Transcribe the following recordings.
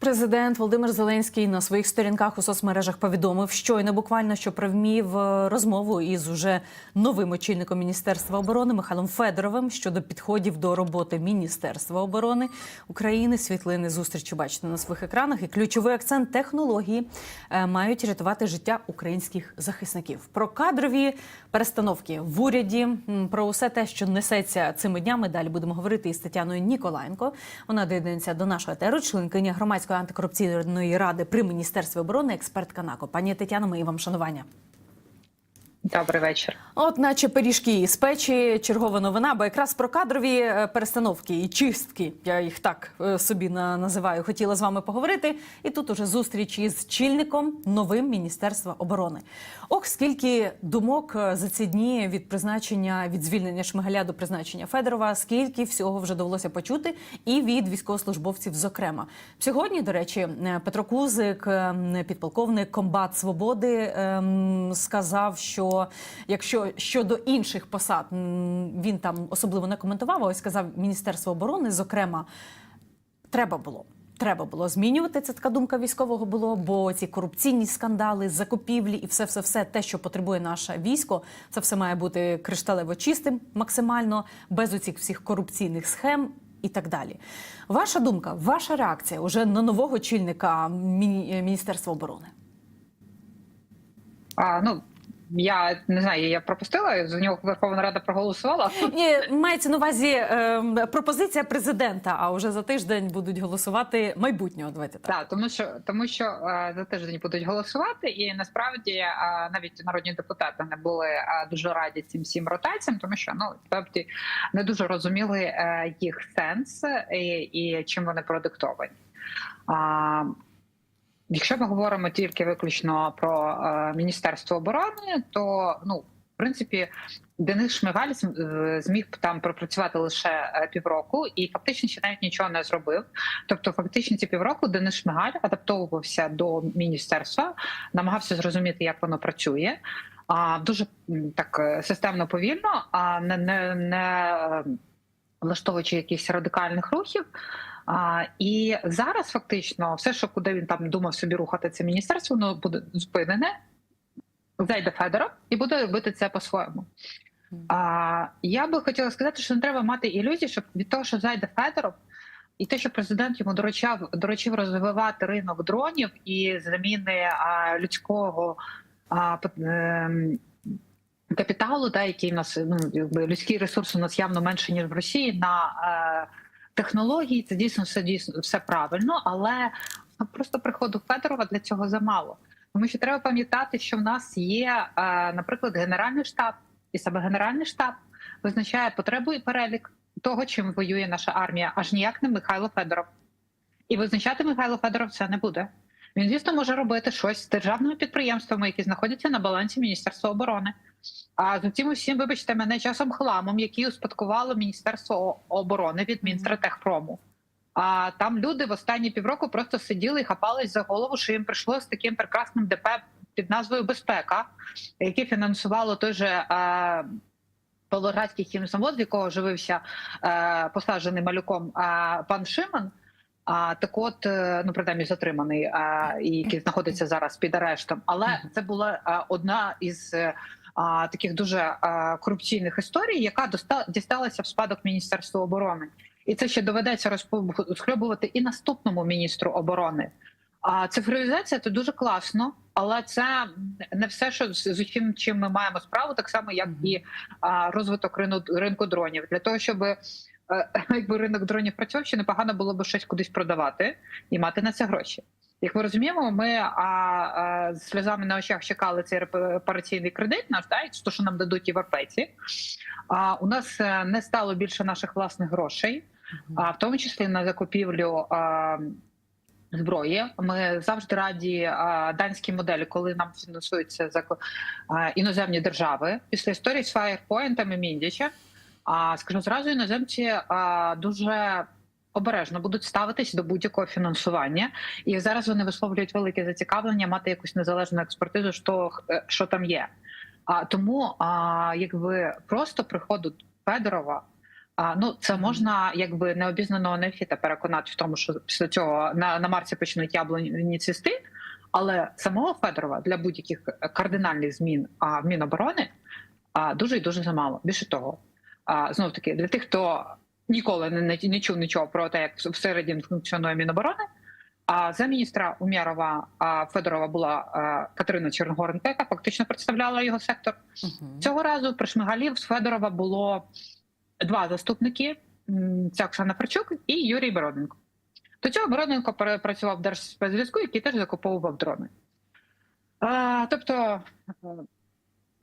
Президент Володимир Зеленський на своїх сторінках у соцмережах повідомив, щойно буквально що провів е, розмову із уже новим очільником міністерства оборони Михайлом Федоровим щодо підходів до роботи Міністерства оборони України. Світлини зустрічі бачите на своїх екранах. І ключовий акцент технології е, мають рятувати життя українських захисників. Про кадрові перестановки в уряді, про усе те, що несеться цими днями. Далі будемо говорити із Тетяною Ніколаєнко. Вона доєднується до нашого етеру, членкиня громадської антикорупційної ради при міністерстві оборони, експертка НАКО. Пані Тетяно, мої вам шанування. Добрий вечір. От, наче пиріжки з печі, чергова новина, бо якраз про кадрові е, перестановки і чистки, я їх так е, собі на- називаю, хотіла з вами поговорити. І тут уже зустріч із чільником новим Міністерства оборони. Ох, скільки думок е, за ці дні від призначення від звільнення Шмигаля до призначення Федорова, скільки всього вже довелося почути, і від військовослужбовців, зокрема. Сьогодні, до речі, Петро Кузик, підполковник комбат свободи, ем, сказав, що якщо щодо інших посад він там особливо не коментував, а ось сказав Міністерство оборони, зокрема, треба було. Треба було змінювати це така думка військового було, бо ці корупційні скандали, закупівлі і все, все, все те, що потребує наше військо, це все має бути кришталево чистим, максимально без оцих всіх корупційних схем і так далі. Ваша думка, ваша реакція уже на нового чільника Міністерства оборони? А, ну я не знаю, я пропустила за нього Верховна Рада проголосувала. Ні, мається на увазі е, пропозиція президента. А вже за тиждень будуть голосувати майбутнього. Давайте так. Так, тому що тому що е, за тиждень будуть голосувати, і насправді е, навіть народні депутати не були е, дуже раді цим всім ротаціям, тому що ну справді не дуже розуміли е, їх сенс і, і чим вони продиктовані. А, Якщо ми говоримо тільки виключно про е, Міністерство оборони, то ну в принципі Денис Шмигаль е, зміг там пропрацювати лише е, півроку, і фактично ще навіть нічого не зробив. Тобто, фактично ці півроку Денис Шмигаль адаптовувався до міністерства, намагався зрозуміти, як воно працює. А дуже так системно повільно, а не, не, не влаштовуючи якихось радикальних рухів. А, і зараз фактично все, що куди він там думав собі рухати це міністерство, воно буде зупинене. Зайде Федоров і буде робити це по-своєму. А, я би хотіла сказати, що не треба мати ілюзії, що від того, що зайде Федоров, і те, що президент йому доручав, доручив розвивати ринок дронів і заміни а, людського а, ем, капіталу, да, який в нас ну якби людський ресурс у нас явно менше ніж в Росії на е, технології. Це дійсно все дійсно все правильно, але просто приходу Федорова для цього замало. Тому що треба пам'ятати, що в нас є, е, наприклад, генеральний штаб, і саме генеральний штаб визначає потребу і перелік того, чим воює наша армія, аж ніяк не Михайло Федоров. І визначати Михайло Федоров це не буде. Він, звісно, може робити щось з державними підприємствами, які знаходяться на балансі Міністерства оборони. А з цим усім, вибачте, мене часом хламом, який успадкувало Міністерство оборони від Мінстратехпрому. А там люди в останні півроку просто сиділи і хапались за голову, що їм прийшло з таким прекрасним ДП під назвою Безпека, яке фінансувало той же е, Павлоградський хімзавод, з якого живився е, посаджений малюком е, пан Шиман. А так, от ну принаймні затриманий, а, і який знаходиться зараз під арештом. Але це була а, одна із а, таких дуже а, корупційних історій, яка доста дісталася в спадок Міністерству оборони, і це ще доведеться розхльобувати і наступному міністру оборони. А цифровізація це дуже класно, але це не все, що з з усім, чим ми маємо справу, так само як і а, розвиток ринку, ринку дронів, для того, щоб е, якби ринок дронів працював, ще непогано було б щось кудись продавати і мати на це гроші. Як ми розуміємо, ми а, а, з сльозами на очах чекали цей репараційний кредит, наш да, то, що нам дадуть європейці. А у нас е, не стало більше наших власних грошей, а в тому числі на закупівлю. А, Зброї ми завжди раді а, данській моделі, коли нам фінансуються за а, іноземні держави після історії з Firepoint і Міндіча. А скажу зразу, іноземці а, дуже обережно будуть ставитись до будь-якого фінансування, і зараз вони висловлюють велике зацікавлення мати якусь незалежну експертизу, що, е, що там є. А тому, а, якби просто приходу Федорова А ну це можна якби необізнаного нефіта переконати в тому, що після цього на, на Марсі почнуть яблуні цвісти, але самого Федорова для будь-яких кардинальних змін а, в Міноборони а, дуже і дуже замало. Більше того, а, знов таки для тих, хто ніколи не, не, не чув нічого про те, як всередині функціонує Міноборони. А за міністра Умярова а, Федорова була а, Катерина Черногоренко, яка фактично представляла його сектор. Мгм. Цього разу при Шмигалів з Федорова було два заступники: це Оксана Ферчук і Юрій Бороденко. До цього Бороденко перепрацював в Держспецзв'язку, який теж закуповував дрони. А, тобто е,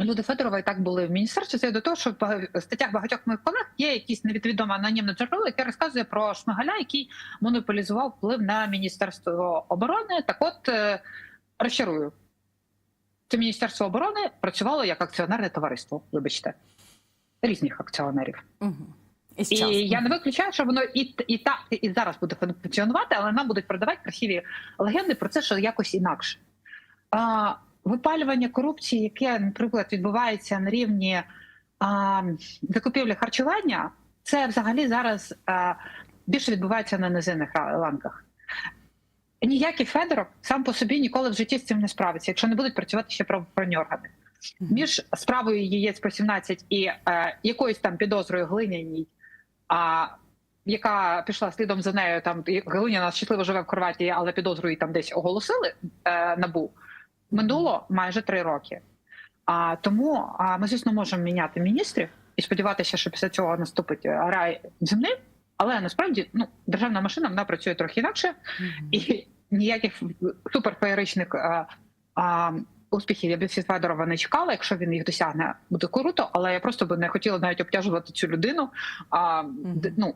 люди Федорова і так були в міністерстві. Це до того, що в статтях багатьох моїх колег є якісь невідоме анонімне джерело, яке розказує про Шмигаля, який монополізував вплив на Міністерство оборони. Так от е, розчарую. Це Міністерство оборони працювало як акціонерне товариство, вибачте, різних акціонерів. І І я не виключаю, що воно і, і так, і зараз буде функціонувати, але нам будуть продавати красиві легенди про це, що якось інакше. А, випалювання корупції, яке, наприклад, відбувається на рівні а, закупівлі харчування, це взагалі зараз а, більше відбувається на низинних ланках. Ніякий Федоров сам по собі ніколи в житті з цим не справиться, якщо не будуть працювати ще правоохоронні органи між справою яєць по 17 і е, якоюсь там підозрою глиняній, а яка пішла слідом за нею, там Глиняна щасливо живе в Хорватії, але підозру її там десь оголосили е, набу. Минуло майже три роки. А тому а, ми, звісно, можемо міняти міністрів і сподіватися, що після цього наступить е, рай землі. Але насправді ну, державна машина вона працює трохи інакше, і ніяких суперфеєричних а, а, успіхів я б від Федорова не чекала. Якщо він їх досягне, буде круто. Але я просто би не хотіла навіть обтяжувати цю людину. А, ну,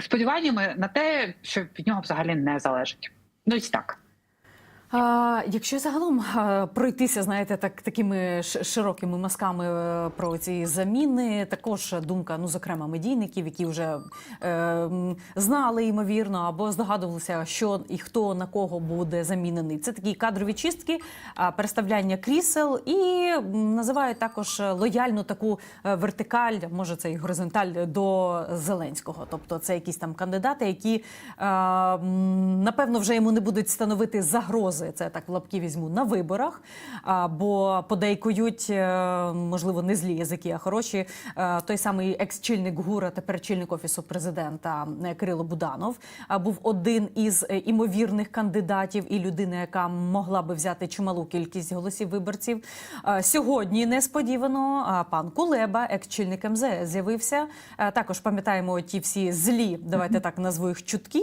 сподіваннями на те, що від нього взагалі не залежить. Ну ось так. А, якщо загалом пройтися, знаєте, так такими широкими мазками е, про ці заміни, також думка, ну зокрема, медійників, які вже е, знали ймовірно або здогадувалися, що і хто на кого буде замінений. Це такі кадрові чистки, а, переставляння крісел і називають також лояльну таку е, вертикаль, може це і горизонталь до Зеленського. Тобто це якісь там кандидати, які е, напевно вже йому не будуть становити загрози. Це я так в лапки візьму на виборах, бо подейкують, е, можливо, не злі язики, а хороші. Е, Той самий екс-чільник ГУРа, тепер чільник офісу президента е, Кирило Буданов, був один із імовірних кандидатів і людина, яка могла би взяти чималу кількість голосів виборців. Сьогодні несподівано пан Кулеба, екс-чільник МЗС, з'явився. Також пам'ятаємо ті всі злі, давайте так назву їх чутки,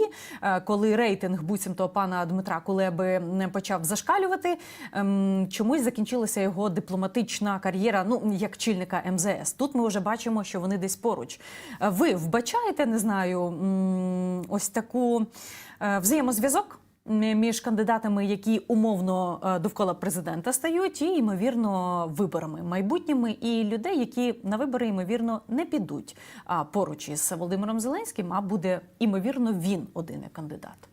коли рейтинг буцімто пана Дмитра Кулеби почав зашкалювати. ем, Чомусь закінчилася його дипломатична кар'єра. Ну як чільника МЗС. Тут ми вже бачимо, що вони десь поруч. Е, Ви вбачаєте, не знаю, ось таку е, взаємозв'язок між кандидатами, які умовно е, довкола президента стають, і ймовірно виборами майбутніми, і людей, які на вибори ймовірно не підуть а, поруч із Володимиром Зеленським, а буде ймовірно він один кандидат.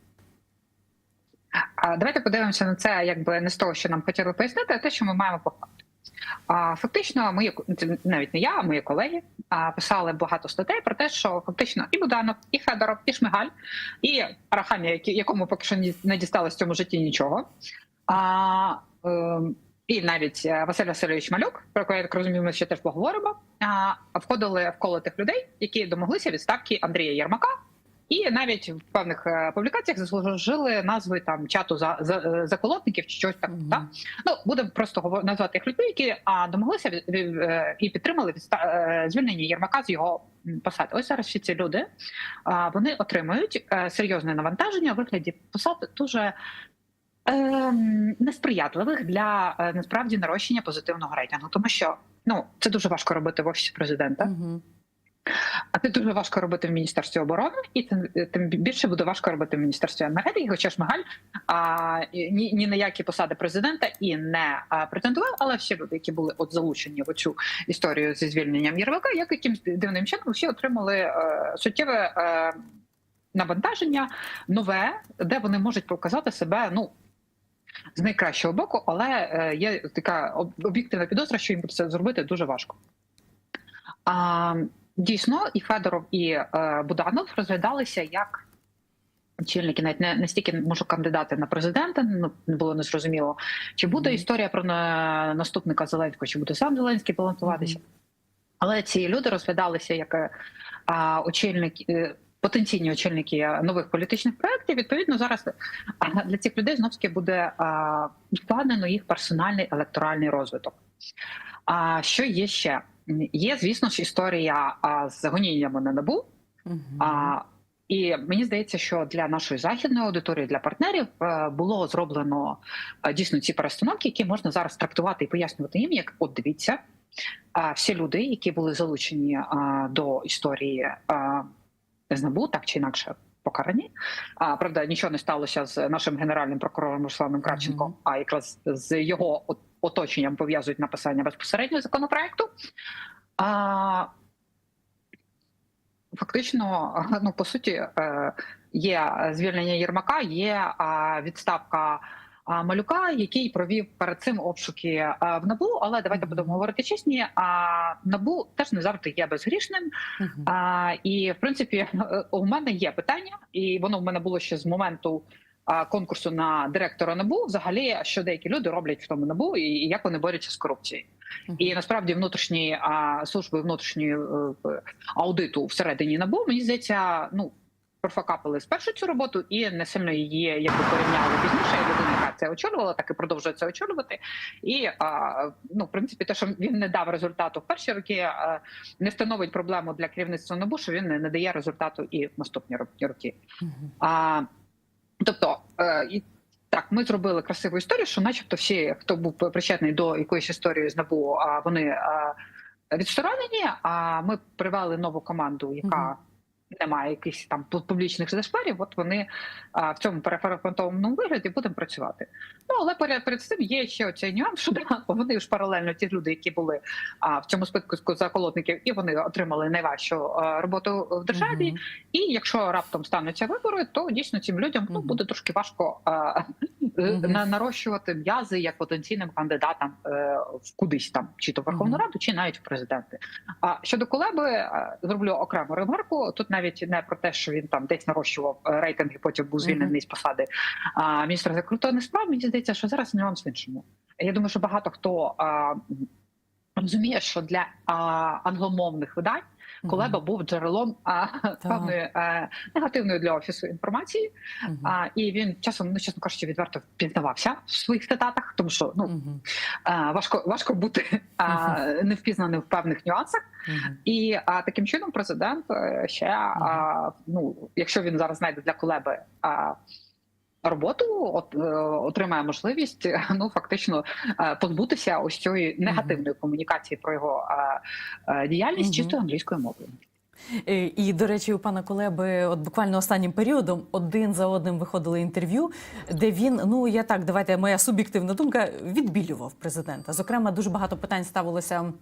Давайте подивимося на це, якби не з того, що нам хотіли пояснити, а те, що ми маємо по факту. Фактично, мої навіть не я, а мої колеги писали багато статей про те, що фактично і Буданов, і Федоров, і Шмигаль, і Арахамія, якому поки що не дісталось в цьому житті нічого. А, ем, і навіть е, Василь Васильович Малюк, про якого я так розумію, ми ще теж поговоримо. Входили в коло тих людей, які домоглися відставки Андрія Єрмака. І навіть в певних е, публікаціях заслужили назви там чату за, за е, заколотників чи щось так. Мгм. так? Ну будемо просто назвати їх людьми, які а, домоглися е, і підтримали відста... звільнення Єрмака з його посади. Ось зараз всі ці люди а, вони отримують серйозне навантаження у вигляді посад дуже. ем, Несприятливих для насправді нарощення позитивного рейтингу, тому що ну це дуже важко робити в офісі президента. Угу. А це дуже важко робити в міністерстві оборони, і тим, тим більше буде важко робити в міністерстві енергетики. Хоча Шмигаль а, ні, ні на які посади президента і не а, претендував, але всі люди, які були от залучені в цю історію зі звільненням Єрмака, як якимсь дивним чином всі отримали е, суттєве е, навантаження нове, де вони можуть показати себе ну. З найкращого боку, але е, є така об'єктивна підозра, що їм це зробити дуже важко. А, дійсно і Федоров, і е, Буданов розглядалися як очільники, навіть не настільки можу кандидати на президента. Ну було незрозуміло, чи буде Мгм. історія про наступника Зеленського, чи буде сам Зеленський балансуватися. Але ці люди розглядалися як е, а, очільники. е, Потенційні очільники нових політичних проєктів, відповідно, зараз для цих людей знов таки буде вкладено їх персональний електоральний розвиток. А що є ще? Є, звісно ж, історія а, з гоніннями на набу. Мгм. А, і мені здається, що для нашої західної аудиторії, для партнерів е, було зроблено е, дійсно ці перестановки, які можна зараз трактувати і пояснювати їм, як от дивіться, всі люди, які були залучені до історії з НАБУ, так чи інакше покарані. А правда, нічого не сталося з нашим генеральним прокурором Русланом Кравченком, Мгм. а якраз з його от- оточенням пов'язують написання безпосередньо законопроекту. А, фактично, ну по суті, е, є звільнення Єрмака, є відставка. Малюка, який провів перед цим обшуки в набу, але давайте будемо говорити чесні. А набу теж не завжди є безгрішним. А, і в принципі, е, у мене є питання, і воно в мене було ще з моменту конкурсу на директора НАБУ. Взагалі, що деякі люди роблять в тому НАБУ, і, як вони борються з корупцією. І насправді внутрішні служби внутрішньої е, аудиту всередині НАБУ, мені здається, ну. Профакапили спершу цю роботу і не сильно її якби порівняли пізніше. І людина, яка це очолювала, так і продовжує це очолювати. І а, ну, в принципі, те, що він не дав результату в перші роки, а, не становить проблему для керівництва НАБУ, що він не, дає результату і в наступні ро- роки. А, тобто, е, і так, ми зробили красиву історію, що, начебто, всі, хто був причетний до якоїсь історії з НАБУ, а вони а, відсторонені. А ми привели нову команду, яка Мгм. не має якихось там публічних зашперів. От вони а, в цьому переформатованому вигляді будемо працювати. Ну але перед, перед цим є ще оцей нюанс, що да, вони ж паралельно ті люди, які були а, в цьому списку заколотників, і вони отримали найважчу а, роботу в державі. Мгм. І якщо раптом стануться вибори, то дійсно цим людям ну буде трошки важко а, Мгм. на нарощувати м'язи як потенційним кандидатам е, в кудись там, чи то в Верховну Мгм. Раду, чи навіть в президенти. А щодо Кулеби, е, зроблю окрему ремарку. Тут навіть не про те, що він там десь нарощував е, рейтинги, потім був звільнений з посади а, міністра закордонних справ. Мені здається, що зараз нюанс в іншому. Я думаю, що багато хто а, розуміє, що для а, англомовних видань. Колеба був джерелом а, певної е, негативної для офісу інформації. А, і він часом, ну чесно кажучи, відверто пізнавався в своїх цитатах, тому що ну а, важко важко бути а, невпізнаним в певних нюансах. І а, таким чином президент е, ще а, ну, якщо він зараз знайде для колеби. А, Роботу от, е, отримає можливість ну фактично е, позбутися ось цієї негативної комунікації про його е, діяльність Мгм. чистою англійською мовою. І до речі, у пана Колеби, от буквально останнім періодом один за одним виходили інтерв'ю, де він, ну я так, давайте моя суб'єктивна думка, відбілював президента. Зокрема, дуже багато питань ставилося.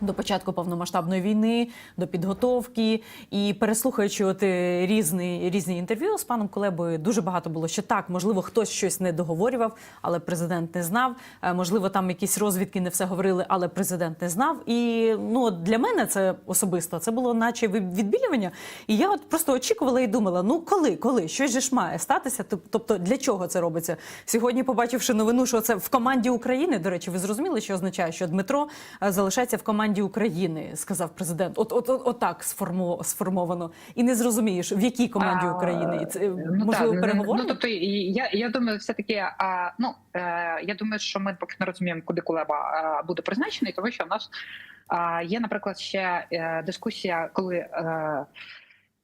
До початку повномасштабної війни, до підготовки, і переслухаючи от е, різні, різні інтерв'ю з паном Колебою, дуже багато було, що так, можливо, хтось щось не договорював, але президент не знав. Е, Можливо, там якісь розвідки не все говорили, але президент не знав. І ну для мене це особисто це було наче від- відбілювання. І я от просто очікувала і думала: ну коли, коли щось же ж має статися? Тобто для чого це робиться? Сьогодні, побачивши новину, що це в команді України. До речі, ви зрозуміли, що означає, що Дмитро е, залишається в команді України, сказав президент. От, от, от, отак сформо, сформовано. І не зрозумієш, в якій команді України. Це е, Ну, можливо так, переговори. Ну, тобто, я, я думаю, все таки, а, ну е, я думаю, що ми поки не розуміємо, куди Кулеба буде призначений, тому що в нас а, є, наприклад, ще е, дискусія, коли. Е,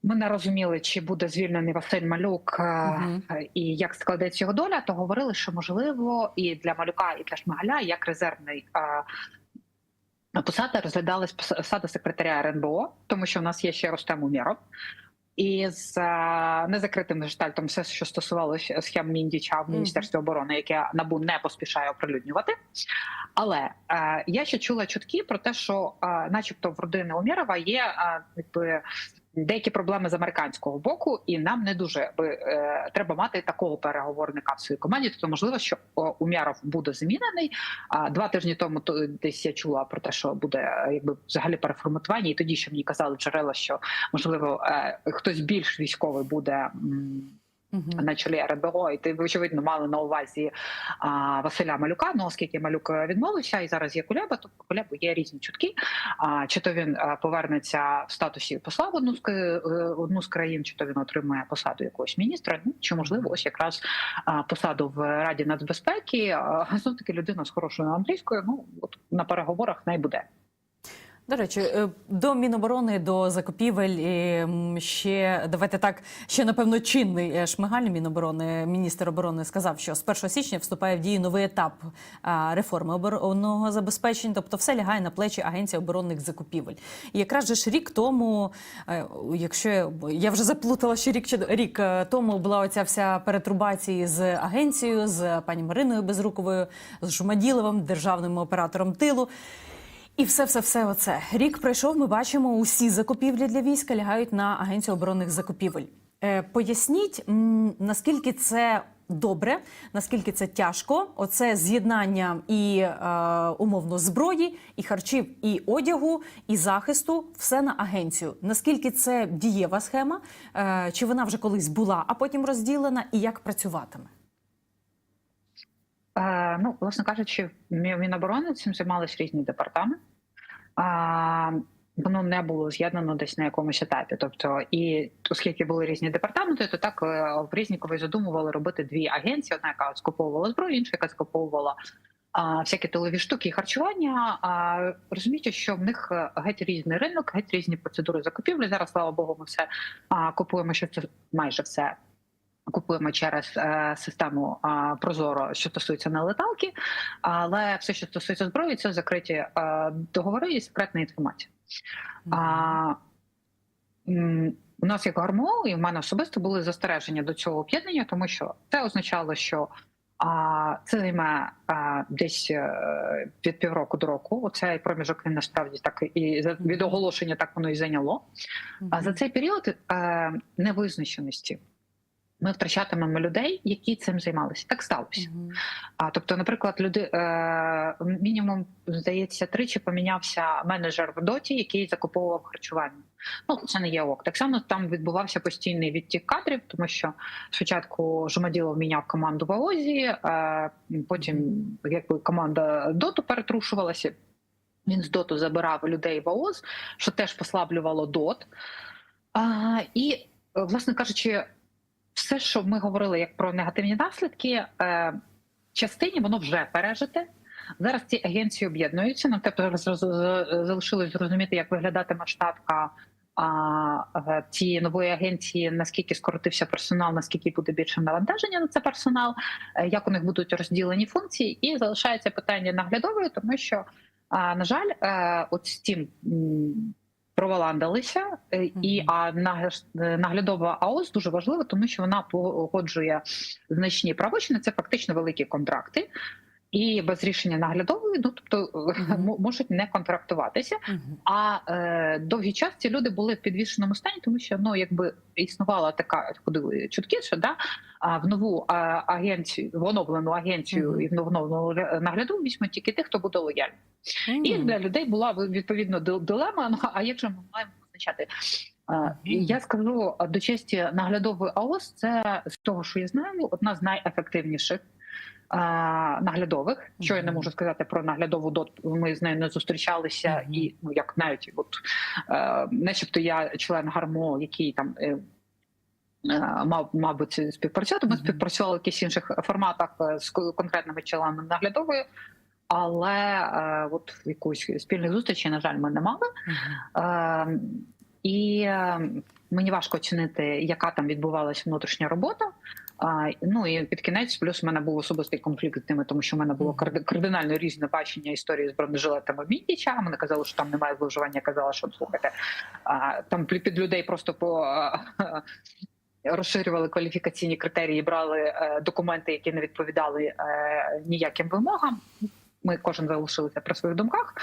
ми не розуміли, чи буде звільнений Василь Малюк е, Мгм. і як складеться його доля, то говорили, що можливо і для малюка, і для Шмигаля як резервний е, посада розглядалась посада секретаря РНБО, тому що в нас є ще Ростем Умєров. І з е, незакритим гештальтом все, що стосувалося схем Міндіча в Міністерстві оборони, яке НАБУ не поспішає оприлюднювати. Але е, я ще чула чутки про те, що, е, начебто, в родини Умєрова є е, якби деякі проблеми з американського боку, і нам не дуже би е, треба мати такого переговорника в своїй команді. Тобто, можливо, що о, Умяров буде змінений. А два тижні тому то десь я чула про те, що буде е, якби взагалі переформатування, і тоді ще мені казали джерела, що можливо е, хтось більш військовий буде. На чолі РНБО, і ти очевидно мали на увазі а, Василя Малюка. Ну оскільки Малюк е, відмовився, і зараз є Куляба, то по Кулябу є різні чутки. А чи то він е, повернеться в статусі посла в одну з е, одну з країн, чи то він отримає посаду якогось міністра. Ну чи можливо, ось якраз а, посаду в Раді нацбезпеки. Знов таки людина з хорошою англійською. Ну от на переговорах не буде. До речі, е, до Міноборони, до закупівель ще давайте так. Ще напевно чинний е, Шмигаль Міноборони, міністр оборони, сказав, що з 1 січня вступає в дію новий етап реформи оборонного забезпечення. Тобто, все лягає на плечі Агенції оборонних закупівель. І якраз же ж рік тому, е, якщо я, вже заплутала, що рік чи рік тому була оця вся перетрубація з агенцією, з пані Мариною Безруковою, з Шумаділовим, державним оператором тилу. І все, все, все, оце рік пройшов. Ми бачимо, усі закупівлі для війська лягають на агенцію оборонних закупівель. Е, поясніть, наскільки це добре, наскільки це тяжко. Оце з'єднання і е, умовно зброї, і харчів, і одягу, і захисту все на агенцію. Наскільки це дієва схема? Е, чи вона вже колись була, а потім розділена, і як працюватиме? Ну, власне кажучи, Мі- Міноборони цим займалися різні департаменти. Воно не було з'єднано десь на якомусь етапі. Тобто, і оскільки були різні департаменти, то так е, в Різнікові задумували робити дві агенції: одна, яка скуповувала зброю, інша, яка скуповувала а, всякі тилові штуки і харчування. А розумієте, що в них геть різний ринок, геть різні процедури закупівлі. Зараз, слава Богу, ми все а, купуємо, що це майже все купуємо через е, систему е, Прозоро, що стосується нелеталки, але все, що стосується зброї, це закриті е, договори і секретна інформація. А, м, у нас як ГРМО, і в мене особисто були застереження до цього об'єднання, тому що це означало, що а, це займе а, десь е, від півроку до року. Оцей проміжок він насправді так і від оголошення так воно і зайняло. А за цей період е, невизначеності ми втрачатимемо людей, які цим займалися. Так сталося. Мгм. А тобто, наприклад, люди е, мінімум здається тричі помінявся менеджер в доті, який закуповував харчування. Ну це не є ок. Так само там відбувався постійний відтік кадрів, тому що спочатку Жумаділов міняв команду в АОЗі, е, потім якби команда доту перетрушувалася. Він з доту забирав людей в АОЗ, що теж послаблювало дот. А, і, власне кажучи, все, що ми говорили як про негативні наслідки, е, частині воно вже пережите. Зараз ці агенції об'єднуються. Нам тепер залишилось зрозуміти, як виглядатиме штатка а, е, цієї нової агенції, наскільки скоротився персонал, наскільки буде більше навантаження на це персонал, е, як у них будуть розділені функції, і залишається питання наглядової, тому що, на жаль, е, от з цим. Проваландалися, е, і а е, наглядова АОС дуже важлива, тому що вона погоджує значні правочини. Це фактично великі контракти, і без рішення наглядової, ну тобто е, Мгм. можуть не контрактуватися. Мгм. А е, довгий час ці люди були в підвішеному стані, тому що ну якби існувала така чутки, що да а в нову а, агенцію, в оновлену агенцію Мгм. і в оновлену нагляду візьмуть тільки тих, хто буде лояльний. І для людей була відповідно дил- дилема. Ну а як же ми маємо визначати? Е, Я скажу до честі наглядової АОС. Це з того, що я знаю, одна з найефективніших. Наглядових, що я не можу сказати про наглядову дот. Ми з нею не зустрічалися, і ну як навіть от е, начебто я член гармо, який там е, е, мав мабуть співпрацювати. Ми співпрацювали в якихось інших форматах з конкретними членами наглядової, але е, от якусь спільних зустрічей, на жаль, ми не мали. Е, і е, мені важко оцінити, яка там відбувалася внутрішня робота. А, ну і під кінець, плюс в мене був особистий конфлікт з ними, тому що в мене було кардинально різне бачення історії з бронежилетами Міндіча. Вони казали, що там немає зловживання. Я казала, що слухайте, а, там під людей просто по розширювали кваліфікаційні критерії, брали е, документи, які не відповідали е, ніяким вимогам. Ми кожен залишилися при своїх думках.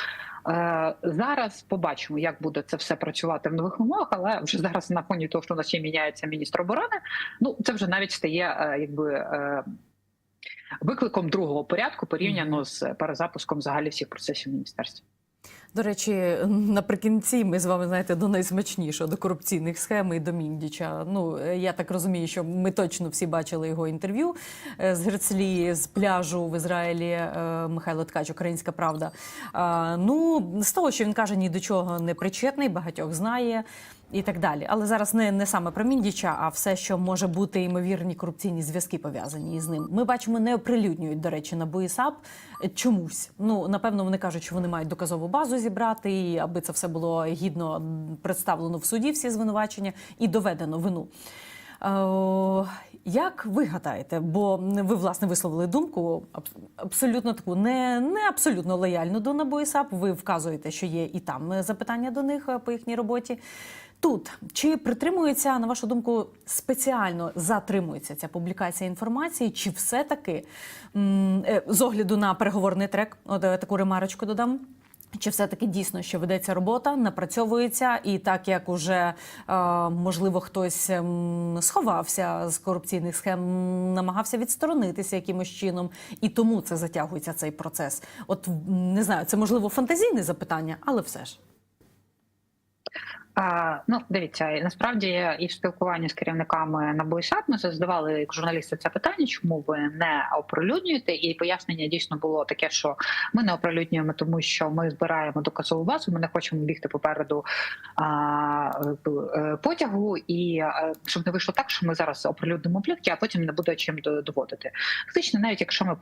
Е, Зараз побачимо, як буде це все працювати в нових умовах, але вже зараз на фоні того, що у нас ще міняється міністр оборони. Ну це вже навіть стає е, якби. е, Викликом другого порядку порівняно з перезапуском взагалі всіх процесів в міністерстві. До речі, наприкінці ми з вами знаєте до найсмачнішого, до корупційних схем і до Міндіча. Ну я так розумію, що ми точно всі бачили його інтерв'ю е, з Герцлі з пляжу в Ізраїлі. е, Михайло Ткач, Українська Правда. Ну з того, що він каже, ні до чого не причетний, багатьох знає. І так далі, але зараз не, не саме про Міндіча, а все, що може бути ймовірні корупційні зв'язки пов'язані із ним. Ми бачимо, не оприлюднюють, до речі, на БУІСАП чомусь. Ну напевно, вони кажуть, що вони мають доказову базу зібрати, і аби це все було гідно представлено в суді, всі звинувачення і доведено вину. Е, Як ви гадаєте? Бо ви власне висловили думку аб- абсолютно таку не, не абсолютно лояльну до НАБУ і САП. Ви вказуєте, що є і там е, запитання до них е, по їхній роботі. Тут чи притримується, на вашу думку, спеціально затримується ця публікація інформації, чи все-таки е, з огляду на переговорний трек, от е, таку ремарочку додам. Чи все-таки дійсно, що ведеться робота, напрацьовується, і так як уже е, можливо хтось ем, сховався з корупційних схем, намагався відсторонитися якимось чином, і тому це затягується цей процес. От не знаю, це можливо фантазійне запитання, але все ж. Ну, дивіться, насправді і в спілкуванні з керівниками і САП ми задавали як журналісти це питання, чому ви не оприлюднюєте? І пояснення дійсно було таке, що ми не оприлюднюємо, тому що ми збираємо доказову базу. Ми не хочемо бігти попереду а, е, потягу, і е, щоб не вийшло так, що ми зараз оприлюднимо плітки, а потім не буде чим доводити. Фактично, навіть якщо ми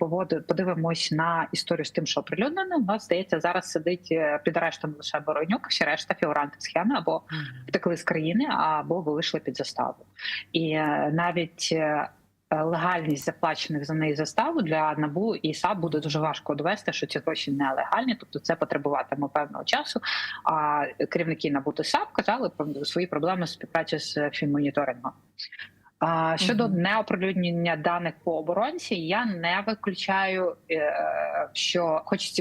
подивимось на історію з тим, що оприлюднено, у нас здається, зараз сидить е, під арештом лише Боронюк, всі решта фігуранти схеми або втекли з країни або вийшли під заставу. І е, навіть е, легальність заплачених за неї заставу для набу і САП буде дуже важко довести, що ці гроші нелегальні, тобто це потребуватиме певного часу. А керівники набути САП казали про свої проблеми з співпраці з фінмоніторингом. А щодо неоприлюднення даних по оборонці, я не виключаю, е, що хоч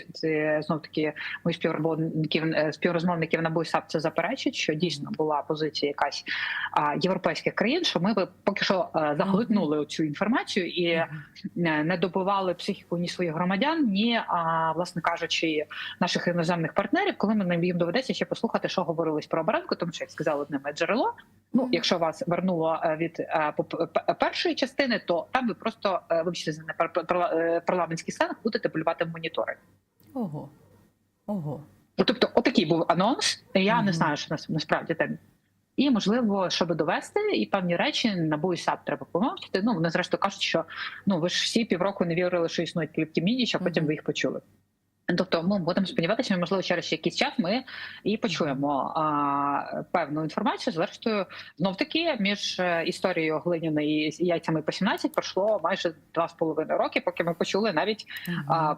знов таки мої співробітників е, співрозмовників на САП це заперечують, що дійсно була позиція якась європейських країн, що ми би поки що е, заглитнули цю інформацію і е, не добивали психіку ні своїх громадян, ні власне кажучи, наших іноземних партнерів, коли ми їм доведеться ще послухати, що говорилось про оборонку, тому що як сказали одне джерело. Ну, якщо вас вернуло е, від е, першої частини, то там ви просто е, вибачте за парла- е, парламентський сленг будете полювати в монітори. Ого. Ого. Ну, тобто, отакий був анонс. Я Мгм. не знаю, що нас насправді там. І можливо, щоб довести, і певні речі на САП треба помовчати. Ну вони зрештою кажуть, що ну ви ж всі півроку не вірили, що існують кліпки Мідіч, а потім ви їх почули. Тобто, ми будемо сподіватися, можливо, через якийсь час ми і почуємо а, певну інформацію. Зрештою, знов таки між е, історією Глиніної і яйцями по 17 пройшло майже два з половиною роки, поки ми почули навіть а,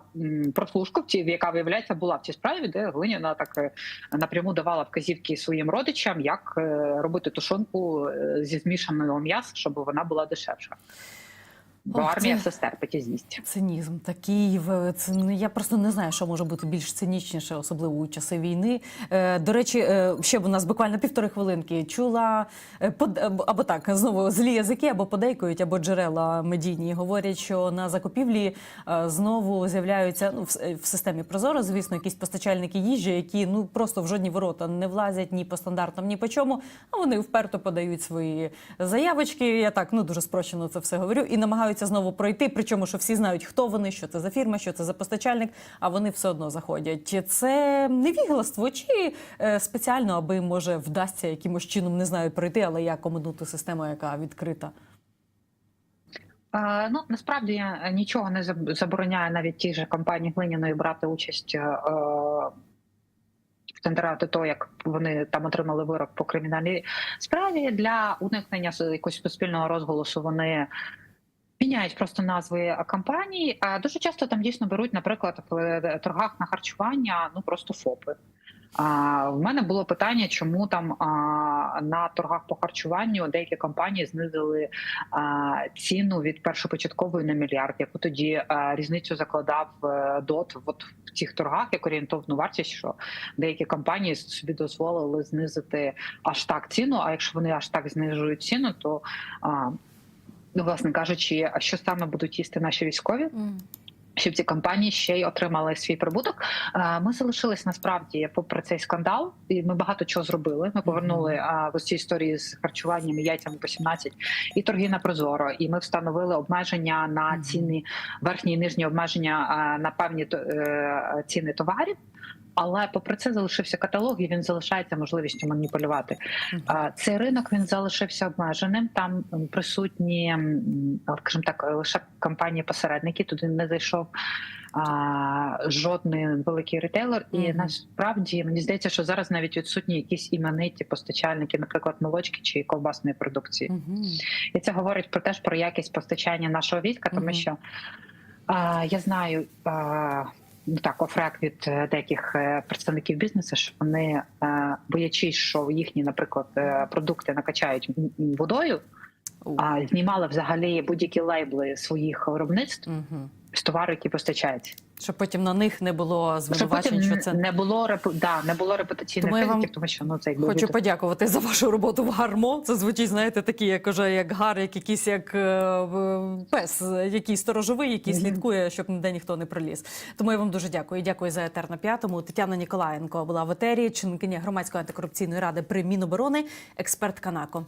прослушку, яка виявляється була в цій справі, де Глиніна так е, напряму давала вказівки своїм родичам, як е, робити тушонку зі змішаного м'яса, щоб вона була дешевша. Бо Ох, армія це- все стерпить і з'їсть. Цинізм такий в це ну, я просто не знаю, що може бути більш цинічніше, особливо у часи війни. Е, до речі, е, ще б у нас буквально півтори хвилинки чула е, под, або, або так знову злі язики, або подейкують, або джерела медійні. Говорять, що на закупівлі е, знову з'являються ну в, в системі Прозоро, звісно, якісь постачальники їжі, які ну просто в жодні ворота не влазять ні по стандартам, ні по чому. А вони вперто подають свої заявочки. Я так ну дуже спрощено це все говорю і намагаються знову пройти. Причому, що всі знають, хто вони, що це за фірма, що це за постачальник, а вони все одно заходять. Чи це невігластво, чи е, спеціально, аби може вдасться якимось чином не знаю пройти, але як оминути систему, яка відкрита. Ну насправді е, нічого не заб- забороняє навіть ті ж компанії Глиняної брати участь е, в тендерах того, як вони там отримали вирок по кримінальній справі для уникнення якогось суспільного розголосу. Вони міняють просто назви компаній. А дуже часто там дійсно беруть, наприклад, в торгах на харчування, ну просто ФОПи. А, в мене було питання, чому там а, на торгах по харчуванню деякі компанії знизили а, ціну від першопочаткової на мільярд, яку тоді а, різницю закладав е, ДОТ от в цих торгах як орієнтовну вартість, що деякі компанії собі дозволили знизити аж так ціну. А якщо вони аж так знижують ціну, то а, ну, власне кажучи, а що саме будуть їсти наші військові? щоб ці компанії ще й отримали свій прибуток. Ми залишились насправді попри цей скандал, і ми багато чого зробили. Ми повернули в цій історії з харчуванням і яйцями по 17 і торги на прозоро. І ми встановили обмеження на ціни, верхні і нижні обмеження на певні е, ціни товарів. Але попри це залишився каталог, і він залишається можливістю маніпулювати. Цей ринок він залишився обмеженим. Там присутні, скажімо так, лише компанії-посередники. Туди не зайшов жодний великий ретейлер. І Мгм. насправді мені здається, що зараз навіть відсутні якісь імениті постачальники, наприклад, молочки чи ковбасної продукції. Мгм. І це говорить про теж про якість постачання нашого війська, тому Мгм. що а, я знаю. А, так, офрек від е, деяких е, представників бізнесу, що вони е, боячись, що їхні, наприклад, продукти накачають водою, а знімали взагалі будь-які лейбли своїх виробництв угу. з товару, які постачаються. Щоб потім на них не було звинувачень, що це не було репу... да, не було репутаційних Тому ризиків, тому що ну це якби Хочу від- подякувати за вашу роботу в гармо. Це звучить, знаєте, такі, як уже як гар, як якийсь як е, пес, який сторожовий, який Мгм. слідкує, щоб ніде ніхто не проліз. Тому я вам дуже дякую. Дякую за етер на п'ятому. Тетяна Ніколаєнко була в етері, членкиня громадської антикорупційної ради при Міноборони, експерт Канако.